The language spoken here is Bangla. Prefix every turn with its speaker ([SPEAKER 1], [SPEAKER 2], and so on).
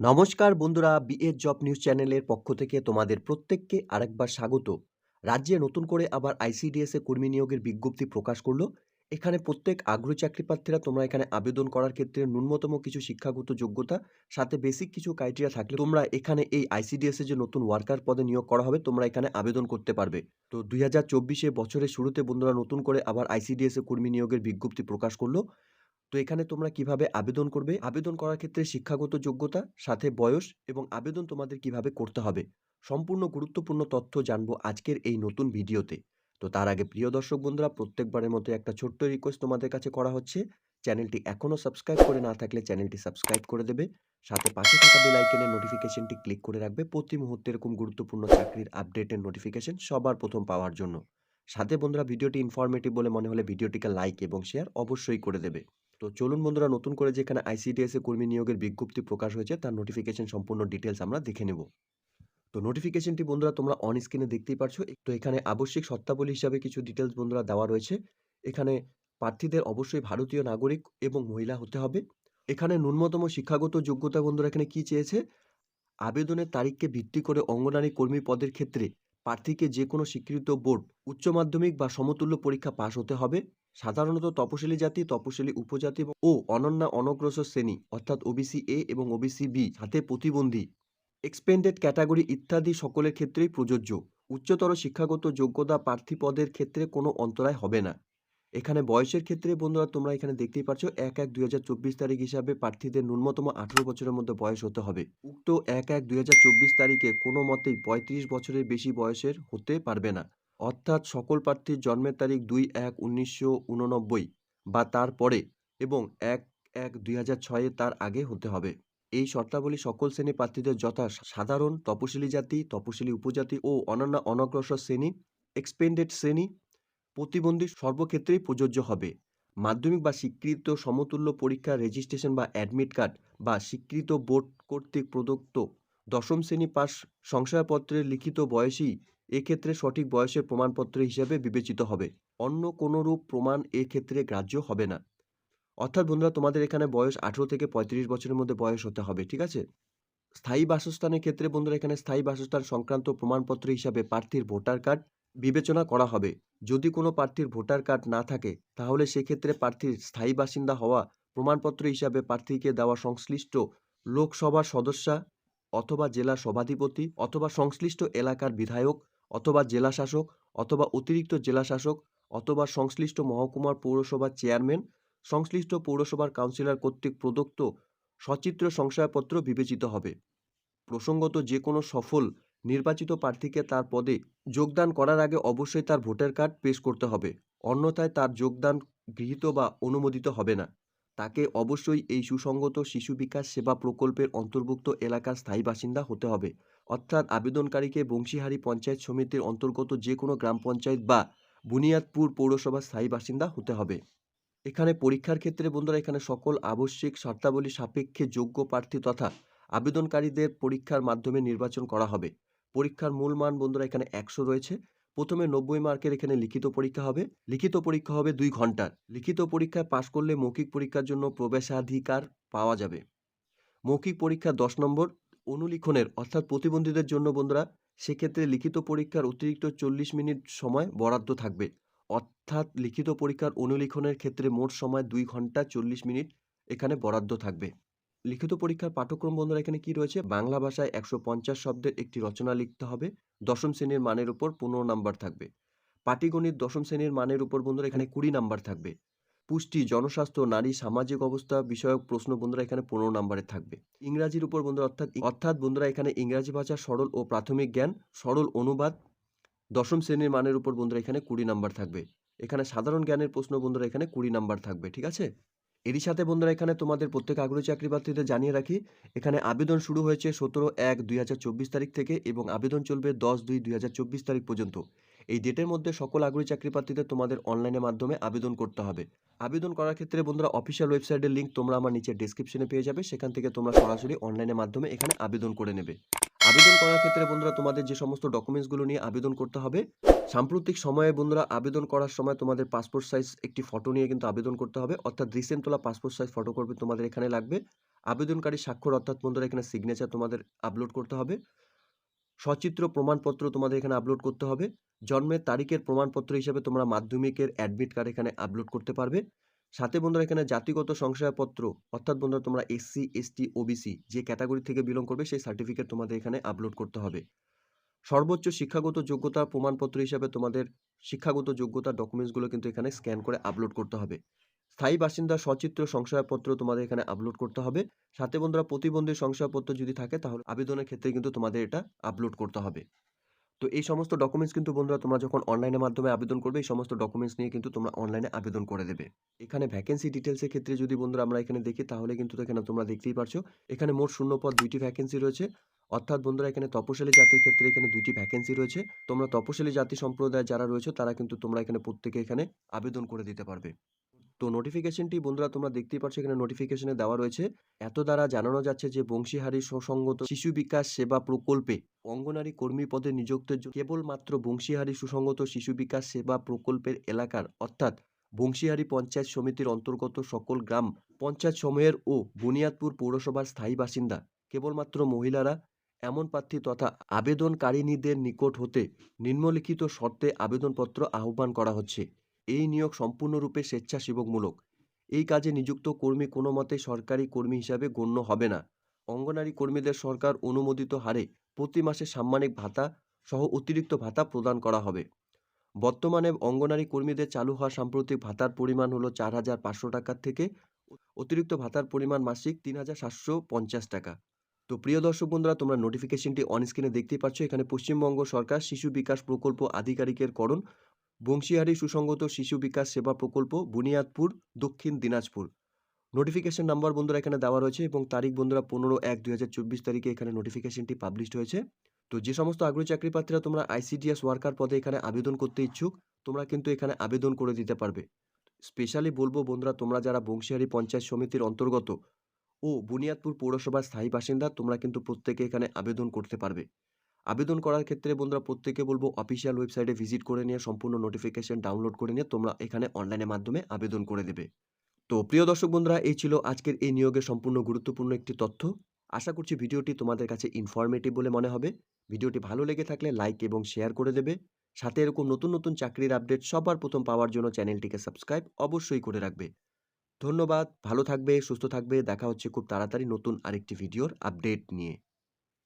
[SPEAKER 1] নমস্কার বন্ধুরা বিএ জব নিউজ চ্যানেলের পক্ষ থেকে তোমাদের প্রত্যেককে আরেকবার স্বাগত। রাজ্যে নতুন করে আবার আইসিডিএস কর্মী নিয়োগের বিজ্ঞপ্তি প্রকাশ করল। এখানে প্রত্যেক আগ্রহী চাকরি প্রার্থীরা তোমরা এখানে আবেদন করার ক্ষেত্রে ন্যূনতম কিছু শিক্ষাগত যোগ্যতা, সাথে বেসিক কিছু ক্রাইটেরিয়া থাকলে তোমরা এখানে এই আইসিডিএস যে নতুন ওয়ার্কার পদে নিয়োগ করা হবে, তোমরা এখানে আবেদন করতে পারবে। তো দুই হাজার চব্বিশে বছরের শুরুতে বন্ধুরা নতুন করে আবার আইসিডিএস কর্মী নিয়োগের বিজ্ঞপ্তি প্রকাশ করল। তো এখানে তোমরা কীভাবে আবেদন করবে? আবেদন করার ক্ষেত্রে শিক্ষাগত যোগ্যতা, সাথে বয়স এবং আবেদন তোমাদের কীভাবে করতে হবে? সম্পূর্ণ গুরুত্বপূর্ণ তথ্য জানব আজকের এই নতুন ভিডিওতে। তো তার আগে প্রিয় দর্শক বন্ধুরা, প্রত্যেকবারের মতো একটা ছোট্ট রিকোয়েস্ট তোমাদের কাছে করা হচ্ছে। চ্যানেলটি এখনও সাবস্ক্রাইব করে না থাকলে চ্যানেলটি সাবস্ক্রাইব করে দেবে। সাথে পাশে থাকা বেল আইকনের নোটিফিকেশনটি ক্লিক করে রাখবে। প্রতি মুহূর্তে এরকম গুরুত্বপূর্ণ চাকরির আপডেটের নোটিফিকেশন সবার প্রথম পাওয়ার জন্য। সাথে বন্ধুরা, ভিডিওটি ইনফরমেটিভ বলে মনে হলে ভিডিওটিকে লাইক এবং শেয়ার অবশ্যই করে দেবে। তো চলুন বন্ধুরা, নতুন করে যেখানে আইসিডিএস কর্মী নিয়োগের বিজ্ঞপ্তি প্রকাশ হয়েছে, তার নোটিফিকেশন সম্পূর্ণ ডিটেলস আমরা দেখে নেব। তো নোটিফিকেশনটি বন্ধুরা, তোমরা অন স্ক্রিনে দেখতেই পারছ। তো এখানে আবশ্যিক শর্তাবলী হিসাবে কিছু ডিটেলস বন্ধুরা দেওয়া রয়েছে। এখানে প্রার্থীদের অবশ্যই ভারতীয় নাগরিক এবং মহিলা হতে হবে। এখানে ন্যূনতম শিক্ষাগত যোগ্যতা বন্ধুরা এখানে কি চেয়েছে? আবেদনের তারিখকে ভিত্তি করে অঙ্গনারী কর্মী পদের ক্ষেত্রে প্রার্থীকে যে কোনো স্বীকৃত বোর্ড, উচ্চ মাধ্যমিক বা সমতুল্য পরীক্ষা পাশ হতে হবে। সাধারণত তপশিলি জাতি, তপশিলি উপজাতি ও অনন্য অনগ্রসর শ্রেণি, অর্থাৎ ওবিসি এ এবং ওবিসি বি সাথে প্রতিবন্ধী। এক্সপেন্ডেড ক্যাটাগরি ইত্যাদি সকলের ক্ষেত্রেই প্রযোজ্য। উচ্চতর শিক্ষাগত যোগ্যতা প্রার্থী পদের ক্ষেত্রে কোনো অন্তরায় হবে না। এখানে বয়সের ক্ষেত্রে বন্ধুরা তোমরা এখানে দেখতেই পাচ্ছ, এক এক দুই তারিখ হিসাবে প্রার্থীদের ন্যূনতম আঠারো বছরের মধ্যে বয়স হতে হবে। উক্ত এক এক দুই তারিখে কোনো মতেই পঁয়ত্রিশ বছরের বেশি বয়সের হতে পারবে না। অর্থাৎ সকল প্রার্থীর জন্মের তারিখ দুই এক উনিশশো উননব্বই বা তার পরে এবং এক এক দুই হাজার ছয়ে তার আগে হতে হবে। এই শর্তাবলী সকল শ্রেণি প্রার্থীদের যথা সাধারণ, তপশিলি জাতি, তপশিলি উপজাতি ও অন্যান্য অনগ্রসর শ্রেণি এক্সপেন্ডেড শ্রেণি প্রতিবন্ধী সর্বক্ষেত্রেই প্রযোজ্য হবে। মাধ্যমিক বা স্বীকৃত সমতুল্য পরীক্ষা রেজিস্ট্রেশন বা অ্যাডমিট কার্ড বা স্বীকৃত বোর্ড কর্তৃক প্রদত্ত দশম শ্রেণি পাস শংসাপত্রের লিখিত বয়সই এক্ষেত্রে সঠিক বয়সের প্রমাণপত্র হিসেবে বিবেচিত হবে। অন্য কোনোরূপ প্রমাণ এক্ষেত্রে গ্রাহ্য হবে না। অর্থাৎ বন্ধুরা, তোমাদের এখানে বয়স আঠেরো থেকে পঁয়ত্রিশ বছরের মধ্যে বয়স হতে হবে, ঠিক আছে? স্থায়ী বাসস্থানের ক্ষেত্রে বন্ধুরা, এখানে স্থায়ী বাসস্থান সংক্রান্ত প্রমাণপত্র হিসাবে প্রার্থীর ভোটার কার্ড বিবেচনা করা হবে। যদি কোনো প্রার্থীর ভোটার কার্ড না থাকে, তাহলে সেক্ষেত্রে প্রার্থীর স্থায়ী বাসিন্দা হওয়া প্রমাণপত্র হিসাবে প্রার্থীকে দেওয়া সংশ্লিষ্ট লোকসভার সদস্যা অথবা জেলা সভাধিপতি অথবা সংশ্লিষ্ট এলাকার বিধায়ক অথবা জেলাশাসক অথবা অতিরিক্ত জেলাশাসক অথবা সংশ্লিষ্ট মহকুমার পৌরসভার চেয়ারম্যান, সংশ্লিষ্ট পৌরসভার কাউন্সিলর কর্তৃক প্রদত্ত সচিত্র সংশয়পত্র বিবেচিত হবে। প্রসঙ্গত যে কোনো সফল নির্বাচিত প্রার্থীকে তার পদে যোগদান করার আগে অবশ্যই তার ভোটার কার্ড পেশ করতে হবে, অন্যথায় তার যোগদান গৃহীত বা অনুমোদিত হবে না। তাকে অবশ্যই এই সুসংগত শিশু বিকাশ সেবা প্রকল্পের অন্তর্ভুক্ত এলাকার স্থায়ী বাসিন্দা হতে হবে। অর্থাৎ আবেদনকারীকে বংশীহারি পঞ্চায়েত সমিতির অন্তর্গত যে কোনো গ্রাম পঞ্চায়েত বা বুনিয়াদপুর পৌরসভার স্থায়ী বাসিন্দা হতে হবে। এখানে পরীক্ষার ক্ষেত্রে বন্ধুরা, এখানে সকল আবশ্যিক শর্তাবলী সাপেক্ষে যোগ্য প্রার্থী তথা আবেদনকারীদের পরীক্ষার মাধ্যমে নির্বাচন করা হবে। পরীক্ষার মূল মান বন্ধুরা, এখানে একশো রয়েছে। প্রথমে নব্বই মার্কের এখানে লিখিত পরীক্ষা হবে। লিখিত পরীক্ষা হবে দুই ঘণ্টার। লিখিত পরীক্ষায় পাশ করলে মৌখিক পরীক্ষার জন্য প্রবেশাধিকার পাওয়া যাবে। মৌখিক পরীক্ষা দশ নম্বর। অনুলিখনের, অর্থাৎ প্রতিবন্ধীদের জন্য বন্ধুরা, সেক্ষেত্রে লিখিত পরীক্ষার অতিরিক্ত চল্লিশ মিনিট সময় বরাদ্দ থাকবে। অর্থাৎ লিখিত পরীক্ষার অনুলিখনের ক্ষেত্রে মোট সময় দুই ঘণ্টা চল্লিশ মিনিট এখানে বরাদ্দ থাকবে। লিখিত পরীক্ষার পাঠ্যক্রম বন্ধুরা, এখানে কি রয়েছে? বাংলা ভাষায় একশো পঞ্চাশ শব্দের একটি রচনা লিখতে হবে। দশম শ্রেণির মানের উপর পনেরো নাম্বার থাকবে। পাটিগণিত দশম শ্রেণির মানের উপর বন্ধুরা, এখানে কুড়ি নাম্বার থাকবে। পুষ্টি, জনস্বাস্থ্য, নারী, সামাজিক অবস্থা বিষয়ক প্রশ্ন বন্ধুরা এখানে পনেরো নাম্বারে থাকবে। ইংরাজির উপর বন্ধুরা, অর্থাৎ অর্থাৎ বন্ধুরা, এখানে ইংরাজি ভাষা সরল ও প্রাথমিক জ্ঞান, সরল অনুবাদ, দশম শ্রেণির মানের উপর বন্ধুরা এখানে কুড়ি নাম্বার থাকবে। এখানে সাধারণ জ্ঞানের প্রশ্ন বন্ধুরা এখানে কুড়ি নাম্বার থাকবে, ঠিক আছে? এরই সাথে বন্ধুরা এখানে তোমাদের প্রত্যেক আগ্রহী চাকরি প্রার্থীদের জানিয়ে রাখি, এখানে আবেদন শুরু হয়েছে সতেরো এক দুই তারিখ থেকে এবং আবেদন চলবে দশ দুই দুই তারিখ পর্যন্ত। এই ডেটের মধ্যে সকল আগ্রহী চাকরি প্রার্থীদের তোমাদের অনলাইনের মাধ্যমে আবেদন করতে হবে। আবেদন করার ক্ষেত্রে বন্ধুরা অফিসিয়াল ওয়েবসাইটের লিঙ্ক তোমরা আমার নিচে ডিসক্রিপশনে পেয়ে যাবে। সেখান থেকে তোমরা সরাসরি অনলাইনের মাধ্যমে এখানে আবেদন করে নেবে। আবেদন করার ক্ষেত্রে বন্ধুরা তোমাদের যে সমস্ত ডকুমেন্টসগুলো নিয়ে আবেদন করতে হবে, সাম্প্রতিক সময়ে বন্ধুরা আবেদন করার সময় তোমাদের পাসপোর্ট সাইজ একটি ফটো নিয়ে কিন্তু আবেদন করতে হবে। অর্থাৎ রিসেন্ট তোলা পাসপোর্ট সাইজ ফটোকপি তোমাদের এখানে লাগবে। আবেদনকারী স্বাক্ষর অর্থাৎ বন্ধুরা এখানে সিগনেচার তোমাদের আপলোড করতে হবে। সচিত্র প্রমাণপত্র তোমাদের এখানে আপলোড করতে হবে। জন্মের তারিখের প্রমাণপত্র হিসেবে তোমরা মাধ্যমিকের অ্যাডমিট কার্ড এখানে আপলোড করতে পারবে। সাথে বন্ধুরা এখানে জাতিগত সংশয়পত্র, অর্থাৎ বন্ধুরা তোমরা এসসি এসটি ওবিসি যে ক্যাটাগরি থেকে বিলং করবে সেই সার্টিফিকেট তোমাদের এখানে আপলোড করতে হবে। সর্বোচ্চ শিক্ষাগত যোগ্যতার প্রমাণপত্র হিসাবে তোমাদের শিক্ষাগত যোগ্যতার ডকুমেন্টসগুলো কিন্তু এখানে স্ক্যান করে আপলোড করতে হবে। স্থায়ী বাসিন্দা সচিত্র শংসাপত্র তোমাদের এখানে আপলোড করতে হবে। সাথে বন্ধুরা প্রতিবন্ধী শংসাপত্র যদি থাকে, তাহলে আবেদনের ক্ষেত্রে কিন্তু তোমাদের এটা আপলোড করতে হবে। তো এই সমস্ত ডকুমেন্টস কিন্তু বন্ধুরা তোমরা যখন অনলাইনের মাধ্যমে আবেদন করবে, এই সমস্ত ডকুমেন্টস নিয়ে কিন্তু তোমরা অনলাইনে আবেদন করে দেবে। এখানে ভ্যাকেন্সি ডিটেলসের ক্ষেত্রে যদি বন্ধুরা আমরা এখানে দেখি, তাহলে কিন্তু এখানে তোমরা দেখতেই পারছ, এখানে মোট শূন্য পদ দুইটি ভ্যাকেন্সি রয়েছে। অর্থাৎ বন্ধুরা এখানে তপশিলি জাতির ক্ষেত্রে এখানে দুইটি ভ্যাকেন্সি রয়েছে। তোমরা তপশিলি জাতি সম্প্রদায় যারা রয়েছে, তারা কিন্তু তোমরা এখানে প্রত্যেকে এখানে আবেদন করে দিতে পারবে। তো নোটিফিকেশনটি বন্ধুরা তোমরা দেখতেই পাচ্ছ এখানে নোটিফিকেশনে দেওয়া রয়েছে। এত দ্বারা জানানো যাচ্ছে যে বংশীহারি সুসংগত শিশু বিকাশ সেবা প্রকল্পে অঙ্গনারী কর্মী পদে নিযুক্তের জন্য কেবলমাত্র বংশীহারি সুসংগত শিশু বিকাশ সেবা প্রকল্পের এলাকার অর্থাৎ বংশীহারি পঞ্চায়েত সমিতির অন্তর্গত সকল গ্রাম পঞ্চায়েত সমূহের ও বুনিয়াদপুর পৌরসভার স্থায়ী বাসিন্দা, কেবলমাত্র মহিলারা এমন প্রার্থী তথা আবেদনকারিনীদের নিকট হতে নিম্নলিখিত শর্তে আবেদনপত্র আহ্বান করা হচ্ছে। এই নিয়োগ সম্পূর্ণরূপে স্বেচ্ছাসেবকমূলক। এই কাজে নিযুক্ত কর্মী কোনো মতে সরকারি কর্মী হিসাবে গণ্য হবে না। অঙ্গনারী কর্মীদের সরকার অনুমোদিত হারে প্রতি মাসে সাম্মানিক ভাতা সহ অতিরিক্ত ভাতা প্রদান করা হবে। বর্তমানে অঙ্গনারী কর্মীদের চালু হওয়া সাম্প্রতিক ভাতার পরিমাণ হলো চার হাজার পাঁচশো টাকার থেকে অতিরিক্ত ভাতার পরিমাণ মাসিক তিন হাজার সাতশো পঞ্চাশ টাকা। তো প্রিয় দর্শক বন্ধুরা, তোমরা নোটিফিকেশনটি অন স্ক্রিনে দেখতেই পাচ্ছ। এখানে পশ্চিমবঙ্গ সরকার শিশু বিকাশ প্রকল্প আধিকারিকের করণ বংশীহারি সুসংগত শিশু বিকাশ সেবা প্রকল্প বুনিয়াদপুর, দক্ষিণ দিনাজপুর। নোটিফিকেশন নাম্বার বন্ধুরা এখানে দেওয়া রয়েছে এবং তারিখ বন্ধুরা পনেরো এক দুই তারিখে এখানে নোটিফিকেশনটি পাবলিশড হয়েছে। তো যে সমস্ত আগ্রহী চাকরি প্রার্থীরা তোমরা আইসিডিএস ওয়ার্কার পদে এখানে আবেদন করতে ইচ্ছুক, তোমরা কিন্তু এখানে আবেদন করে দিতে পারবে। স্পেশালি বলব বন্ধুরা, তোমরা যারা বংশীহারি পঞ্চায়েত সমিতির অন্তর্গত ও বুনিয়াদপুর পৌরসভার স্থায়ী বাসিন্দা, তোমরা কিন্তু প্রত্যেকে এখানে আবেদন করতে পারবে। আবেদন করার ক্ষেত্রে বন্ধুরা প্রত্যেকে বলব অফিসিয়াল ওয়েবসাইটে ভিজিট করে নিয়ে সম্পূর্ণ নোটিফিকেশন ডাউনলোড করে নিয়ে তোমরা এখানে অনলাইনের মাধ্যমে আবেদন করে দেবে। তো প্রিয় দর্শক বন্ধুরা, এই ছিল আজকের এই নিয়োগের সম্পূর্ণ গুরুত্বপূর্ণ একটি তথ্য। আশা করছি ভিডিওটি তোমাদের কাছে ইনফরমেটিভ বলে মনে হবে। ভিডিওটি ভালো লেগে থাকলে লাইক এবং শেয়ার করে দেবে। সাথে এরকম নতুন নতুন চাকরির আপডেট সবার প্রথম পাওয়ার জন্য চ্যানেলটিকে সাবস্ক্রাইব অবশ্যই করে রাখবে। ধন্যবাদ, ভালো থাকবে, সুস্থ থাকবে, দেখা হচ্ছে খুব তাড়াতাড়ি নতুন আরেকটি ভিডিওর আপডেট নিয়ে।